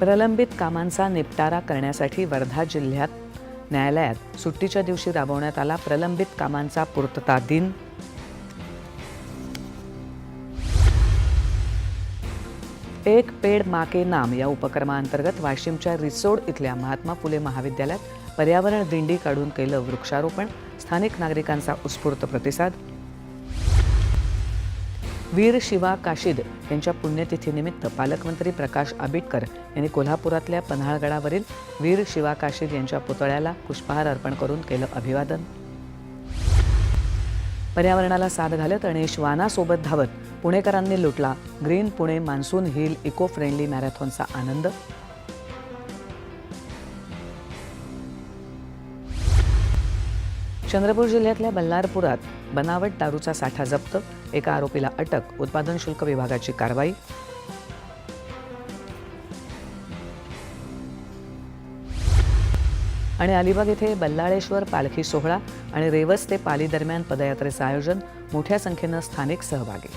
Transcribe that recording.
प्रलंबित कामांचा निपटारा करण्यासाठी वर्धा जिल्ह्यात न्यायालयात सुट्टीच्या दिवशी राबवण्यात आला प्रलंबित कामांचा पूर्तता दिन. एक पेड माके नाम या उपक्रमाअंतर्गत वाशिमच्या रिसोड इथल्या महात्मा फुले महाविद्यालयात पर्यावरण दिंडी काढून केलं वृक्षारोपण. स्थानिक नागरिकांचा उत्स्फूर्त प्रतिसाद. वीर शिवा काशीद यांच्या पुण्यतिथीनिमित्त पालकमंत्री प्रकाश आंबेडकर यांनी कोल्हापुरातल्या पन्हाळगडावरील वीर शिवा काशीद यांच्या पुतळ्याला पुष्पहार अर्पण करून केलं अभिवादन. पर्यावरणाला साथ घालत आणि श्वानासोबत धावत पुणेकरांनी लुटला. Green Pune monsoon hill eco friendly मॅरेथॉनचा आनंद चंद्रपूर जिल्ह्यातल्या बल्लारपुरात बनावट दारूचा साठा जप्त एका आरोपीला अटक उत्पादन शुल्क विभागाची कारवाई. आणि अलिबाग येथे बल्लाळेश्वर पालखी सोहळा आणि रेवस ते पाली दरम्यान पदयात्रेचं आयोजन मोठ्या संख्येनं स्थानिक सहभागी.